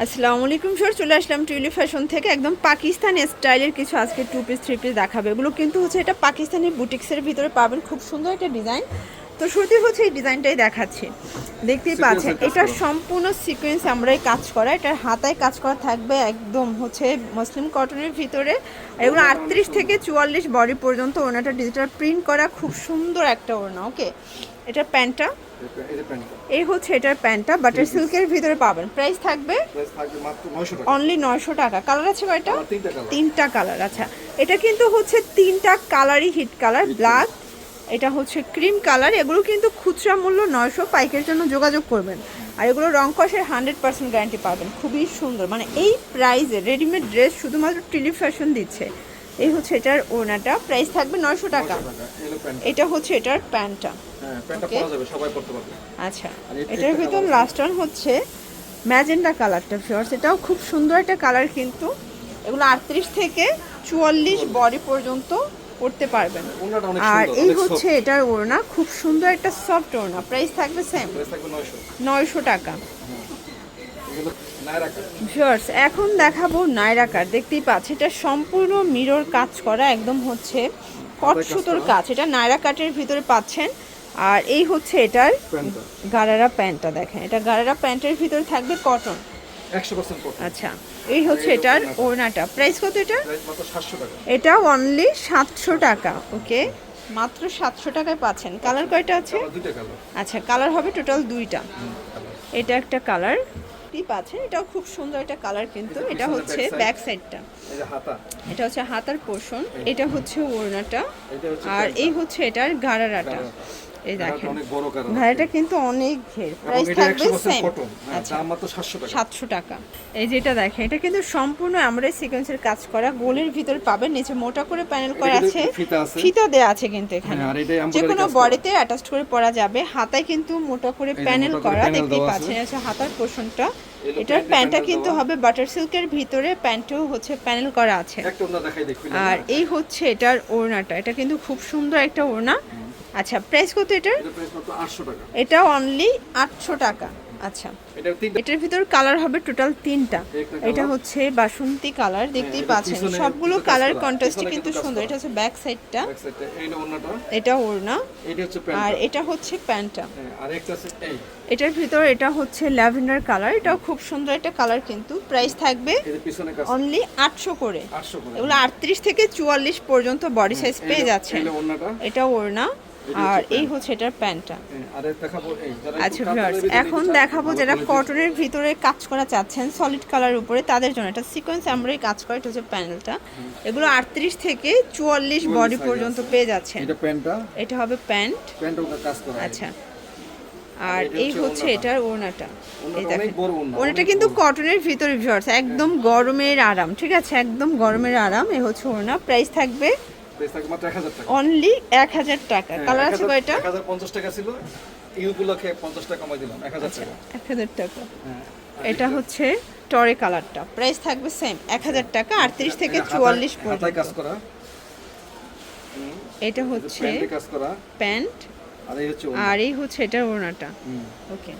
আসসালামু আলাইকুম স্যার চলে আসলাম টুইলি ফ্যাশন থেকে। একদম পাকিস্তানি স্টাইলের কিছু আজকে টু পিস থ্রি পিস দেখাবে। এগুলো কিন্তু হচ্ছে এটা পাকিস্তানি বুটিক্সের ভিতরে পাবেন। খুব সুন্দর একটা ডিজাইন তো শুরুতে হচ্ছে এই ডিজাইনটাই দেখাচ্ছি। দেখতেই পাচ্ছেন এটা সম্পূর্ণ সিকোয়েন্স আমরাই কাজ করা এটার হাতায় কাজ করা থাকবে একদম হচ্ছে মুসলিম কটনের ভিতরে। এগুলো আটত্রিশ থেকে চুয়াল্লিশ বডি পর্যন্ত ওনাটা ডিজিটাল প্রিন্ট করা খুব সুন্দর একটা ওড়না ওকে এটা প্যান্টটা। এই হচ্ছে এটার প্যান্টটা বাটার সিল্কের ভিতরে পাবেন। প্রাইস থাকবে প্রাইস থাকবে মাত্র 900 টাকা। অনলি নয়শো টাকা। কালার আছে কয়টা? তিনটা কালার আচ্ছা। এটা কিন্তু হচ্ছে তিনটা কালারই হিট কালার ব্ল্যাক এটা হচ্ছে ক্রিম কালার এগুলো কিন্তু খুচরা মূল্য নয়শো পাইকের জন্য যোগাযোগ করবেন। আর এগুলো রং কষের হান্ড্রেড পার্সেন্ট গ্যারান্টি পাবেন। খুবই সুন্দর। মানে এই প্রাইসে রেডিমেড ড্রেস শুধুমাত্র টিলি ফ্যাশন দিচ্ছে। এই হচ্ছে এটার ওনাটা প্রাইস থাকবে নয়শো টাকা। এটা হচ্ছে এটার প্যান্টটা। হ্যাঁ আচ্ছা। এটার ভিতর লাস্ট ওয়ান হচ্ছে ম্যাজেন্ডা কালারটা ফিওর্স এটাও খুব সুন্দর একটা কালার কিন্তু। এগুলো আটত্রিশ থেকে চুয়াল্লিশ বডি পর্যন্ত করতে পারবেন। আর এই হচ্ছে এটার ওড়না খুব সুন্দর একটা সফট ওড়না। প্রাইস থাকবে সেম 900 নয়শো। টাকা। ভিউয়ার্স এখন দেখাবো নায়রা কাট দেখতেই পাচ্ছি এটা সম্পূর্ণ মিরর কাজ করা একদম হচ্ছে কট কাজ সুতোর কাজ। এটা নায়রা কাটের ভিতরে পাচ্ছেন। আর এই হচ্ছে এটার গারারা প্যান্টটা দেখেন। এটা গারারা প্যান্টের ভিতরে থাকবে কটন 100% আচ্ছা এই হচ্ছে এটার ওড়নাটা। প্রাইস কত এটা? 700 এটা অনলি সাতশো টাকা ওকে মাত্র সাতশো টাকায় পাচ্ছেন। কালার কয়টা আছে? আচ্ছা কালার হবে টোটাল দুইটা। এটা একটা কালার টিপ আছে এটাও খুব সুন্দর একটা কালার কিন্তু। এটা হচ্ছে ব্যাক সাইডটা এটা হচ্ছে হাতার পোর্শন এটা হচ্ছে ওড়নাটা। আর এই হচ্ছে এটার গারারাটা। এই দেখেন। ভাড়াটা কিন্তু অনেক ঘের। প্রাইস থাকবে সেম হ্যাঁ, আচ্ছা। দাম মাত্র 700 টাকা। সাতশো টাকা। এই যেটা দেখেন এটা কিন্তু সম্পূর্ণ আমরা সিকোয়েন্সের কাজ করা। গোলের ভিতর পাবেন নিচে মোটা করে প্যানেল করা আছে। ফিতা দেয়া আছে কিন্তু এখানে। হ্যাঁ, যে কোনো বডিতে অ্যাটাচ করে পরা যাবে। হাতায় কিন্তু মোটা করে প্যানেল করা দেখতেই পাচ্ছেন। আছে। হাতার পোর্শনটা এটার প্যান্টটা কিন্তু হবে বাটার সিল্কের ভিতরে। প্যান্টেও হচ্ছে প্যানেল করা আছে। আর এই হচ্ছে এটার ওড়নাটা। এটা কিন্তু খুব সুন্দর একটা ওড়না। আচ্ছা প্রাইস কত এটার? এটা প্রাইস মাত্র 800 টাকা। এটা অনলি আটশো টাকা। আচ্ছা এটার ভিতর কালার হবে টোটাল তিনটা। এটা হচ্ছে বাসন্তী কালার দেখতেই এটা পাচ্ছেন। সবগুলো কালার করা, কন্ট্রাস্টই কিন্তু সুন্দর। এটা হচ্ছে ব্যাক সাইডটা এটা ওড়না। আর এটা হচ্ছে প্যান্টটা। এই। এটার ভিতর এটা হচ্ছে ল্যাভেন্ডার কালার এটাও খুব সুন্দর একটা কালার কিন্তু। প্রাইস থাকবে অনলি আটশো করে। 800 করে। এগুলো আটত্রিশ থেকে চুয়াল্লিশ পর্যন্ত বডি সাইজ পেয়ে যাচ্ছেন। এই যে ওনাটা এটা ওড়না। আর এই হচ্ছে এটার প্যান্টটা। আর এক দেখাবো এই যারা আচ্ছা ভিউয়ার্স এখন দেখাবো যারা কটনের ভিতরে কাজ করা চাচ্ছেন সলিড কালার উপরে তাদের জন্য এটা সিকোয়েন্স আমরাই কাজ করে এটা হচ্ছে প্যানেলটা এগুলো আটত্রিশ থেকে চুয়াল্লিশ বডি পর্যন্ত পেয়ে যাচ্ছেন। এটা প্যান্টটা? এটা হবে প্যান্ট। প্যান্ট কাজ করা আচ্ছা। আর এই হচ্ছে। এটার ওড়নাটা। ওড়নাটা এই দেখেন। ওড়নাটা কিন্তু কটনের ভিতরে ভিউয়ার্স একদম গরমের আরাম ঠিক আছে? একদম গরমের আরাম এই হচ্ছে ওড়না। প্রাইস থাকবে প্রাইস থাকবে মাত্র 1000 টাকা। অনলি এক হাজার টাকা। হ্যাঁ, কালার আছে 1000 কয়টা? 1050 টাকা ছিল। এই উপলক্ষে 50 টাকা কমাই দিলাম 1000 টাকা। এক হাজার টাকা। হ্যাঁ এটা হচ্ছে টরে কালারটা। প্রাইস থাকবে সেম এক হাজার টাকা আটত্রিশ থেকে এটা হাতায়- চুয়াল্লিশ হাতায় পর্যন্ত। কাজ করা। এটা হচ্ছে প্যান্ট আর এই হচ্ছে এটার ওড়নাটা। ওকে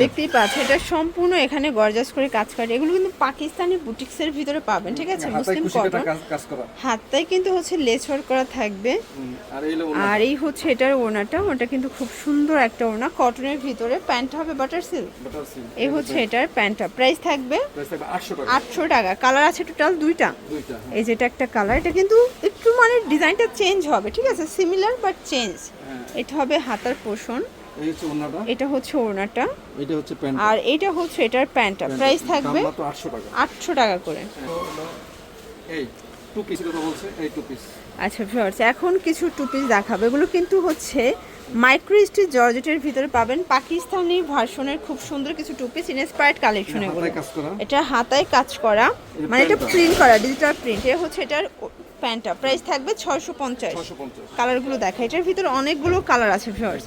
দেখতেই পাচ্ছেন এটা সম্পূর্ণ এখানে গর্জাস করে কাজ করে। এগুলো কিন্তু পাকিস্তানি বুটিক্সের ভিতরে পাবেন ঠিক আছে? মুসলিম কটন হাতটাই কিন্তু হচ্ছে ওয়ার্ক করা থাকবে। আর এই হচ্ছে এটার ওড়নাটা ওটা কিন্তু খুব সুন্দর একটা ওড়না কটনের ভিতরে। প্যান্ট হবে বাটার সিল্ক এই হচ্ছে এটার প্যান্টটা। প্রাইস থাকবে প্রাইস থাকবে 800 টাকা। আটশো টাকা। কালার আছে টোটাল দুইটা। দুইটা এই যেটা একটা কালার এটা কিন্তু একটু মানে ডিজাইনটা চেঞ্জ হবে ঠিক আছে? সিমিলার বাট চেঞ্জ হ্যাঁ। এটা হবে হাতার পোষণ। এই হচ্ছে ওড়নাটা। এটা হচ্ছে ওড়নাটা। এটা হচ্ছে প্যান্ট আর এটা হচ্ছে এটার প্যান্টটা। প্রাইস থাকবে মাত্র 800 টাকা। আটশো টাকা করে। এই টু পিস কথা বলছে এই টু পিস আচ্ছা ভিউয়ার্স এখন কিছু টু পিস দেখাবো। এগুলো কিন্তু হচ্ছে মাইক্রো স্টিচ জর্জেটের ভিতরে পাবেন পাকিস্তানি ভার্সনের খুব সুন্দর কিছু টু পিস ইনস্পায়ার্ড কালেকশন এগুলো। এটা হাতায় কাজ করা। মানে এটা প্রিন্ট। করা ডিজিটাল প্রিন্ট এ হচ্ছে এটার প্যান্টটা। প্রাইস থাকবে ছয়শো পঞ্চাশ। 650 কালারগুলো দেখা এটার ভিতরে অনেকগুলো কালার আছে ভিউয়ার্স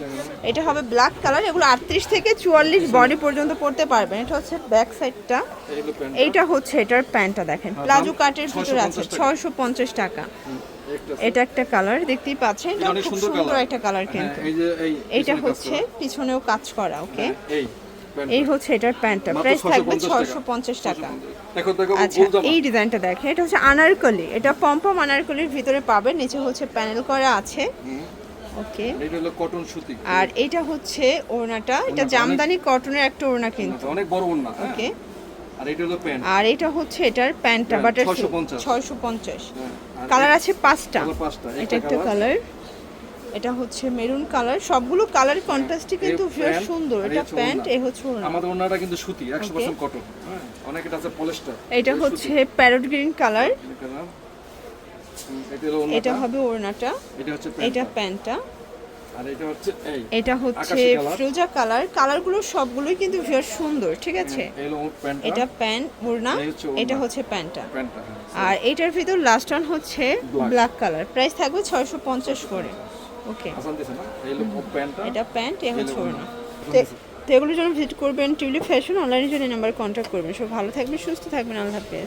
এটা হবে ব্ল্যাক কালার এগুলো আটত্রিশ থেকে চুয়াল্লিশ বডি পর্যন্ত পড়তে পারবেন। এটা হচ্ছে ব্যাক সাইডটা এই এইটা হচ্ছে এটার প্যান্টটা দেখেন। প্লাজো কাটের ভিতরে আছে 650 ছয়শো পঞ্চাশ টাকা। এটা একটা কালার দেখতেই পাচ্ছেন? এটা এটা খুব সুন্দর একটা কালার হ্যাঁ, কিন্তু। কাজ হচ্ছে পিছনেও কাজ করা ওকে হ্যাঁ, এই হচ্ছে এটার প্যান্টটা। প্রাইস থাকবে 650 ছশো পঞ্চাশ টাকা। আচ্ছা এই ডিজাইনটা দেখেন এটা হচ্ছে আনারকলি। এটা পম্পম আনারকলির ভিতরে পাবেন নিচে হচ্ছে প্যানেল করা আছে। ওকে। এটা হলো কটন সুতি। আর এটা হচ্ছে ওড়নাটা। এটা জামদানি কটনের একটা ওড়না কিন্তু। অনেক বড় ওন্না হ্যাঁ। ওকে। আর এটা হলো প্যান্ট। আর এটা হচ্ছে এটার প্যান্টটা বাটার 650 ছয়শো পঞ্চাশ। হ্যাঁ, আর কালার আছে পাঁচটা। এটা একটা কালার। এটা হচ্ছে মেরুন কালার। সবগুলো কালার কন্ট্রাস্টই কিন্তু ভীষণ সুন্দর। এটা প্যান্ট এ হচ্ছে ওড়না। আমাদের ওন্নাটা কিন্তু সুতি 100% কটন হ্যাঁ অনেক এটা আছে পলিস্টার এটা হচ্ছে প্যারট গ্রিন কালার এটা হবে ওড়নাটা। এটা হচ্ছে এটা প্যান্টটা। আর এটা হচ্ছে এই এটা হচ্ছে আকাশি কালার। কালার। কালারগুলো সবগুলোই কিন্তু ভীষণ সুন্দর ঠিক আছে? হলো প্যান্ট এটা প্যান্ট ওড়না। এটা হচ্ছে প্যান্টটা। প্যান্টটা আর এটার ভিতর লাস্ট ওয়ান হচ্ছে ব্ল্যাক কালার প্রাইস থাকবে ছয়শো পঞ্চাশ করে। ওকে এটা প্যান্ট এ হচ্ছে এলো ওড়না। ওড়না। তে- তো এগুলোর জন্য ভিজিট করবেন টিউলিপ ফ্যাশন অনলাইনের জন্য নাম্বার কন্ট্যাক্ট করবেন। সব ভালো থাকবেন সুস্থ থাকবেন আল্লাহ হাফেজ।